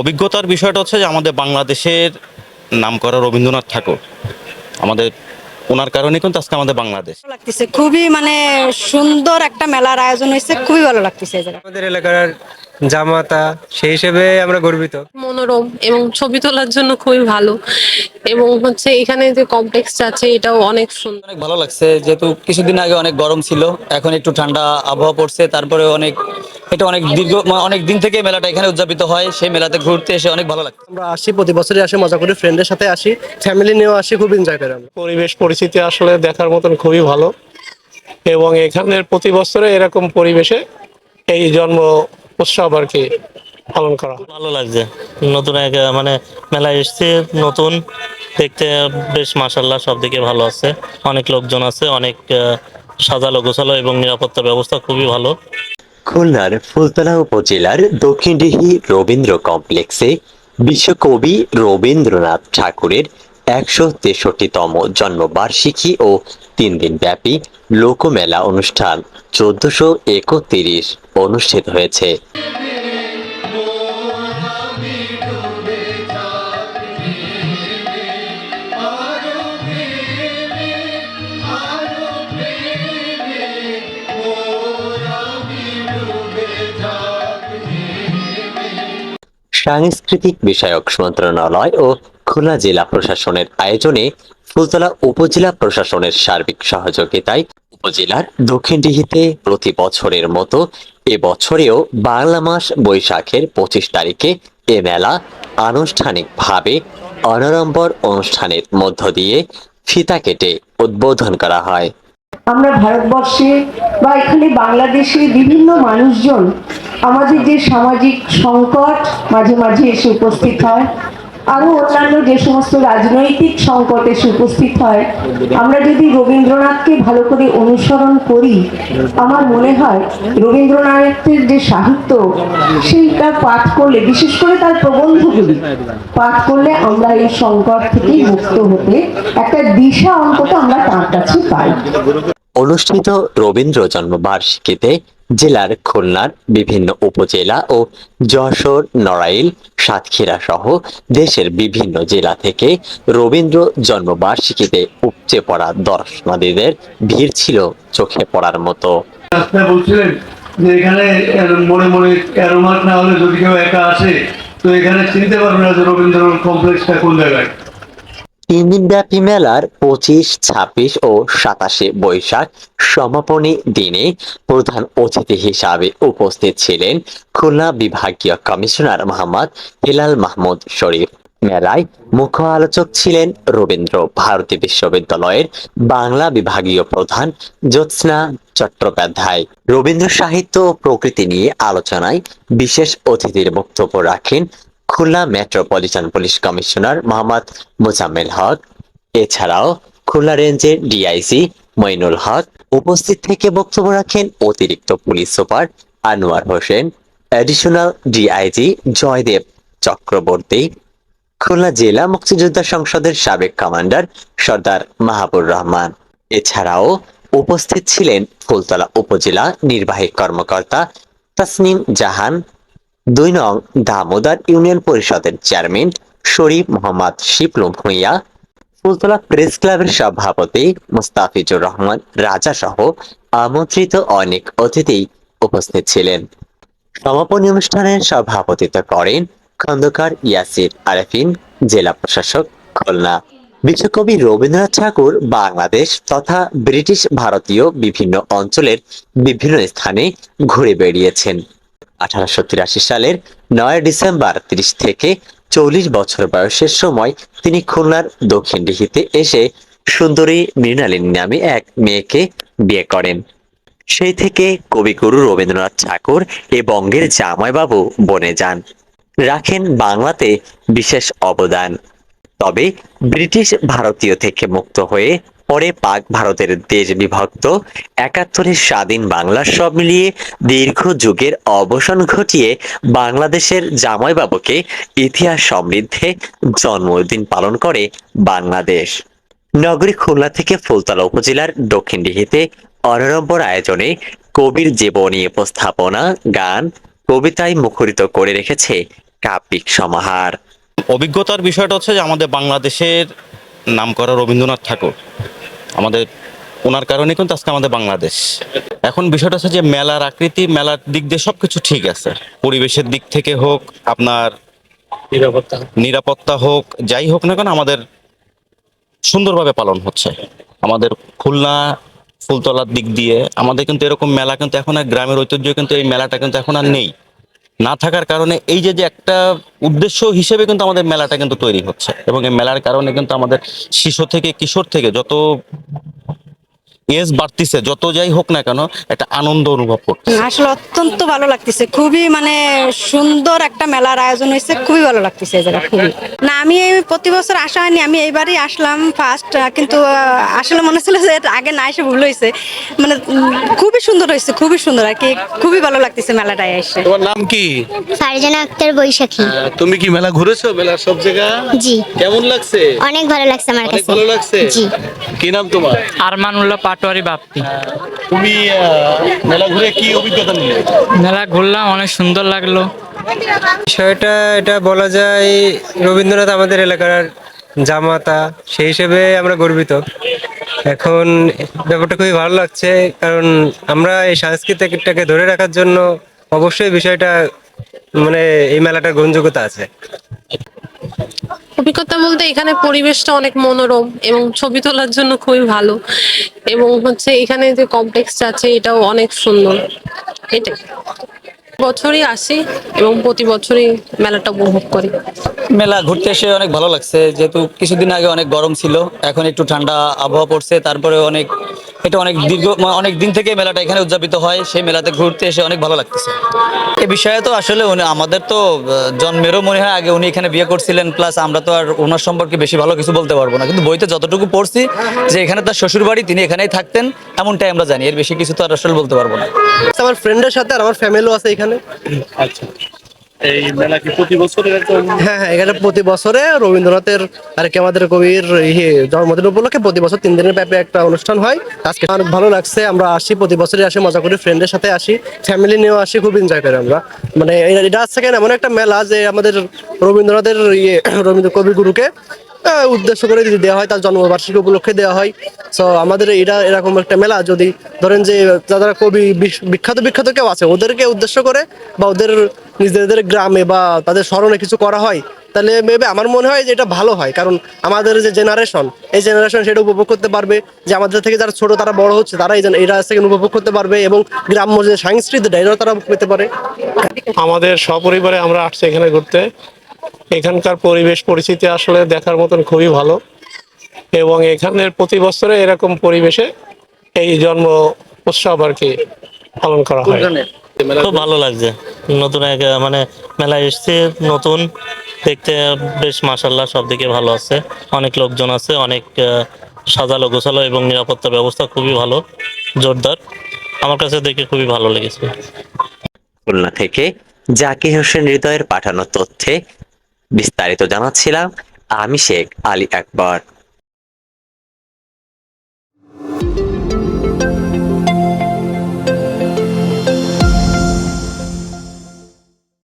অভিজ্ঞতার বিষয়টা হচ্ছে যে আমাদের বাংলাদেশের নাম করা রবীন্দ্রনাথ ঠাকুর। আমাদের ওনার কারণে কিন্তু আজকে আমাদের বাংলাদেশ। লাগতেছে খুবই মানে সুন্দর একটা মেলার আয়োজন হয়েছে খুবই ভালো লাগতেছে আমাদের এলাকার জামাতা সেই হিসেবে আমরা গর্বিত। মনোরম এবং ছবি তোলার জন্য খুবই ভালো এবং হচ্ছে এখানে যে কমপ্লেক্সটা আছে এটাও অনেক সুন্দর। অনেক ভালো লাগছে যেহেতু কিছুদিন আগে অনেক গরম ছিল এখন একটু ঠান্ডা আবহাওয়া পড়ছে তারপরে অনেক এটা অনেক দীর্ঘ মানে অনেক দিন থেকে মেলাটা এখানে উদযাপিত হয় সেই মেলাতে ঘুরতে এসে অনেক ভালো লাগছে। আমরা আসি প্রতি বছরই আসি মজা করি ফ্রেন্ডের সাথে আসি ফ্যামিলি নিয়েও আসি খুব এনজয় করি আমরা। পরিবেশ পরিস্থিতি আসলে দেখার মতন খুবই ভালো। এবং এখানের প্রতি বছরে এরকম পরিবেশে এই জন্ম উৎসব আর কি পালন করা ভালো লাগছে। নতুন এক মানে মেলায় এসছে নতুন। দেখতে বেশ মাসাল্লাহ সব দিকে ভালো আছে। অনেক লোকজন আছে অনেক আহ, সাজালো গোছালো এবং নিরাপত্তা ব্যবস্থা খুবই ভালো। খুলনার ফুলতলা উপজেলার দক্ষিণ দক্ষিণডিহি রবীন্দ্র কমপ্লেক্সে বিশ্বকবি রবীন্দ্রনাথ ঠাকুরের একশো তেষট্টিতম জন্মবার্ষিকী ও তিন দিন ব্যাপী লোকমেলা অনুষ্ঠান চোদ্দশো অনুষ্ঠিত হয়েছে। সাংস্কৃতিক বিষয়ক মন্ত্রণালয় ও খুলনা জেলা প্রশাসনের আয়োজনে ফুলতলা উপজেলা প্রশাসনের সার্বিক সহযোগিতায় উপজেলার দক্ষিণডিহিতে প্রতি বছরের মতো এবছরেও বাংলা মাস বৈশাখের পঁচিশ তারিখে এ মেলা আনুষ্ঠানিকভাবে অনরম্বর অনুষ্ঠানের মধ্য দিয়ে ফিতা কেটে উদ্বোধন করা হয়। আমরা ভারতবর্ষে বা এখানে বাংলাদেশে বিভিন্ন মানুষজন আমাদের যে সামাজিক সংকট মাঝে মাঝে এসে উপস্থিত হয় আরও অন্যান্য যে সমস্ত রাজনৈতিক সংকট এসে উপস্থিত হয়, আমরা যদি রবীন্দ্রনাথকে ভালো করে অনুসরণ করি, আমার মনে হয় রবীন্দ্রনাথের যে সাহিত্য, সেইটা পাঠ করলে, বিশেষ করে তার প্রবন্ধগুলি পাঠ করলে আমরা এই সংকট থেকে মুক্ত হতে একটা দিশা অন্তত আমরা তার কাছে পাই। অনুষ্ঠিত রবীন্দ্র জন্মবার্ষিকীতে জেলার খুলনার বিভিন্ন উপজেলা ও যশোর, নড়াইল, সাতক্ষীরা সহ দেশের বিভিন্ন জেলা থেকে রবীন্দ্র জন্মবার্ষিকীতে উপচে পড়া দর্শনার্থীদের ভিড় ছিল চোখে পড়ার মতো। বলছিলেন যে এখানে মনে মনে না হলে যদি কেউ একা আসে, তো এখানে চিনতে পারবে না যে রবীন্দ্র কমপ্লেক্সটা কোন জায়গায়। তিন দিন ব্যাপী মেলার পঁচিশ, ছাব্বিশ ও সাতাশে বৈশাখ সমাপনী দিনে প্রধান অতিথি হিসাবে উপস্থিত ছিলেন খুলনা বিভাগীয় কমিশনার মোহাম্মদ হিলাল মাহমুদ শরীফ। মেলায় মুখ্য আলোচক ছিলেন রবীন্দ্র ভারতী বিশ্ববিদ্যালয়ের বাংলা বিভাগীয় প্রধান জ্যোৎস্না চট্টোপাধ্যায়। রবীন্দ্র সাহিত্য ও প্রকৃতি নিয়ে আলোচনায় বিশেষ অতিথির বক্তব্য রাখেন Khulna metropolitan police commissioner Mohammad Mozammel Haque. এছাড়াও খুলনা রেঞ্জের ডিআইসি মইনুল হক উপস্থিত থেকে বক্তব্য রাখেন অতিরিক্ত police super Anwar Hossain, additional DIG Joydeb Chakraborty, Khulna জেলা মুক্তিযোদ্ধা সংসদের সাবেক কমান্ডার সর্দার মাহাবুর রহমান। এছাড়াও উপস্থিত ছিলেন ফুলতলা উপজেলা নির্বাহী কর্মকর্তা তাসনিম জাহান দুই নং দামোদর ইউনিয়ন পরিষদের চেয়ারম্যান শরীফ মোহাম্মদ শিপলু ভূঁইয়া, ফুলতলা প্রেস ক্লাবের সভাপতি মুস্তাফিজুর রহমান রাজা সহ আমন্ত্রিত অনেক অতিথি উপস্থিত ছিলেন। সমাপনী অনুষ্ঠানে সভাপতিত্ব করেন খন্দকার ইয়াসির আরেফিন, জেলা প্রশাসক খুলনা। বিশ্বকবি রবীন্দ্রনাথ ঠাকুর বাংলাদেশ তথা ব্রিটিশ ভারতীয় বিভিন্ন অঞ্চলের বিভিন্ন স্থানে ঘুরে বেড়িয়েছেন। আঠারোশো তিরাশি সালের নয় ডিসেম্বর তিরিশ থেকে চল্লিশ বছর বয়সের সময় তিনি খুলনার দক্ষিণ দিঘিতে এসে সুন্দরী মৃণালিনী নামে এক মেয়েকে বিয়ে করেন। সেই থেকে কবিগুরু রবীন্দ্রনাথ ঠাকুর এ বঙ্গের জামাইবাবু বনে যান। রাখেন বাংলাতে বিশেষ অবদান। তবে ব্রিটিশ ভারতীয় থেকে মুক্ত হয়ে পরে পাক ভারতের দেশ বিভক্ত, একাত্তরের স্বাধীন বাংলা সব মিলিয়ে দীর্ঘ যুগের অবসান ঘটিয়ে বাংলাদেশের জামাইবাবুকে ইতিহাস সমৃদ্ধে জন্মদিন পালন করে বাংলাদেশ। নগরী খুলনা থেকে ফুলতলা উপজেলার দক্ষিণ দিঘিতে অনরম্বর আয়োজনে কবির জীবনী উপস্থাপনা, গান, কবিতায় মুখরিত করে রেখেছে কাব্যিক সমাহার। অভিজ্ঞতার বিষয়টা হচ্ছে যে আমাদের বাংলাদেশের নাম করা রবীন্দ্রনাথ ঠাকুর। আমাদের ওনার কারণে কিন্তু আজকে আমাদের বাংলাদেশ। এখন বিষয়টা হচ্ছে যে মেলার আকৃতি মেলার দিক দিয়ে সবকিছু ঠিক আছে। পরিবেশের দিক থেকে হোক আপনার নিরাপত্তা। নিরাপত্তা হোক যাই হোক না কেন আমাদের সুন্দরভাবে পালন হচ্ছে। আমাদের খুলনা ফুলতলার দিক দিয়ে আমাদের কিন্তু এরকম মেলা কিন্তু এখন আর গ্রামের ঐতিহ্য কিন্তু এই মেলাটা কিন্তু এখন আর নেই। না থাকার কারণে এই যে যে একটা উদ্দেশ্য হিসেবে কিন্তু আমাদের মেলাটা কিন্তু তৈরি হচ্ছে এবং এই মেলার কারণে কিন্তু আমাদের শিশু থেকে, কিশোর থেকে যত এজ বাড়তিছে। যত যাই হোক না কেন একটা আনন্দ অনুভব করছে আসলে অত্যন্ত ভালো লাগতেছে। খুবই মানে সুন্দর একটা মেলার আয়োজন হয়েছে। খুবই ভালো লাগতেছে এই জায়গা খুবই। না আমি প্রতি বছর আসা হয়নি। আমি এইবারই আসলাম ফার্স্ট কিন্তু আসলে মনে ছিল যে আগে না এসে ভুল হয়েছে। মানে খুবই সুন্দর হয়েছে খুবই সুন্দর আর কি। খুবই ভালো লাগতেছে মেলাটায় এসে। তোমার নাম কি? ফারজানা আক্তার বৈশাখী। তুমি কি মেলা ঘুরেছো? মেলার সব জায়গা? জি। কেমন লাগছে? অনেক ভালো লাগছে আমার কাছে। ভালো লাগছে? জি। কি নাম তোমার? আরমানুল্লাহ পাটোয়ারি বাপ্পি। তুমি মেলা ঘুরে কি অভিজ্ঞতা নিলে? মেলা ঘুরলাম অনেক সুন্দর লাগল। বিষয়টা এটা বলা যায় রবীন্দ্রনাথ আমাদের এলাকার জামাতা সেই হিসেবে আমরা গর্বিত। এখন ব্যাপারটা খুবই ভালো লাগছে কারণ আমরা এই সাংস্কৃতিকটাকে ধরে রাখার জন্য অবশ্যই বিষয়টা মানে এই মেলাটার গ্রহণযোগ্যতা আছে। অভিজ্ঞতা বলতে এখানে পরিবেশটা অনেক মনোরম এবং ছবি তোলার জন্য খুবই ভালো এবং হচ্ছে এখানে যে কমপ্লেক্সটা আছে, এটাও অনেক সুন্দর। এটাই। বছরই আসি এবং প্রতি বছরই মেলাটা উপভোগ করি। মেলা ঘুরতে এসে অনেক ভালো লাগছে, যেহেতু কিছুদিন আগে অনেক গরম ছিল, এখন একটু ঠান্ডা আবহাওয়া পড়ছে তারপরে অনেক এটা অনেক দীর্ঘ অনেক দিন থেকে মেলাটা এখানে উদযাপিত হয়। সেই মেলাতে ঘুরতে এসে অনেক ভালো লাগতেছে। এ বিষয়ে তো আসলে উনি আমাদের তো জন্মেরও মনে হয় আগে উনি এখানে বিয়ে করছিলেন প্লাস আমরা তো আর ওনার সম্পর্কে বেশি ভালো কিছু বলতে পারব না। কিন্তু বইতে যতটুকু পড়ছি যে এখানে তার শ্বশুর বাড়ি তিনি এখানেই থাকতেন এমনটাই আমরা জানি। এর বেশি কিছু তো আর আসলে বলতে পারব না। আমার ফ্রেন্ডের সাথে আর আমার ফ্যামিলিও আছে এখানে। আচ্ছা। এই মেলা কি প্রতি বছর হ্যাঁ হ্যাঁ এখানে প্রতি বছরে রবীন্দ্রনাথের আর কি আমাদের কবির ইয়ে জন্মদিন উপলক্ষে প্রতি বছর তিন দিনের ব্যাপী একটা অনুষ্ঠান হয়। আজকে অনেক ভালো লাগছে, আমরা আসি, প্রতি বছরই আসি, মজা করি ফ্রেন্ডের সাথে আসি ফ্যামিলি নিয়েও আসি, খুব এনজয় করি আমরা। মানে এটা- হচ্ছে কেন, এমন একটা মেলা যে আমাদের রবীন্দ্রনাথের ইয়ে রবীন্দ্র কবিগুরুকে উদ্দেশ্য করে যদি দেওয়া হয়, তার জন্মবার্ষিকী উপলক্ষে দেওয়া হয়। সো আমাদের এটা এরকম একটা মেলা, যদি ধরেন যে, যারা কবি বিখ্যাত বিখ্যাত কেউ আছে, ওদেরকে উদ্দেশ্য করে বা ওদের নিজেদের গ্রামে বা তাদের স্মরণে কিছু করা হয় তাহলে মেবে আমার মনে হয় যে এটা ভালো হয়। কারণ আমাদের যে জেনারেশন এই জেনারেশন সেটা উপভোগ করতে পারবে। যে আমাদের থেকে যারা ছোট তারা বড় হচ্ছে তারা এই এটা থেকে উপভোগ করতে পারবে এবং গ্রাম্য যে সংস্কৃতিটা এটাও তারা পেতে পারে। আমাদের সপরিবারে আমরা আসছি এখানে ঘুরতে। এখানকার পরিবেশ পরিস্থিতি আসলে দেখার মতন খুবই ভালো। এবং এখানের প্রতি বছরে এরকম পরিবেশে এই জন্ম উৎসব আর কি পালন করা হয়। খুব ভালো লাগছে। নতুন এক মানে মেলায় এসছে, নতুন। দেখতে বেশ মাসাল্লাহ সব দিকে ভালো আছে। অনেক লোকজন আছে, অনেক সাজালো গোছালো এবং নিরাপত্তা ব্যবস্থা খুবই ভালো, জোরদার। আমার কাছে দেখে খুবই ভালো লেগেছে। খুলনা থেকে জাকির হোসেন হৃদয়ের পাঠানো তথ্যে বিস্তারিত জানাচ্ছিলাম, আমি শেখ আলী আকবর।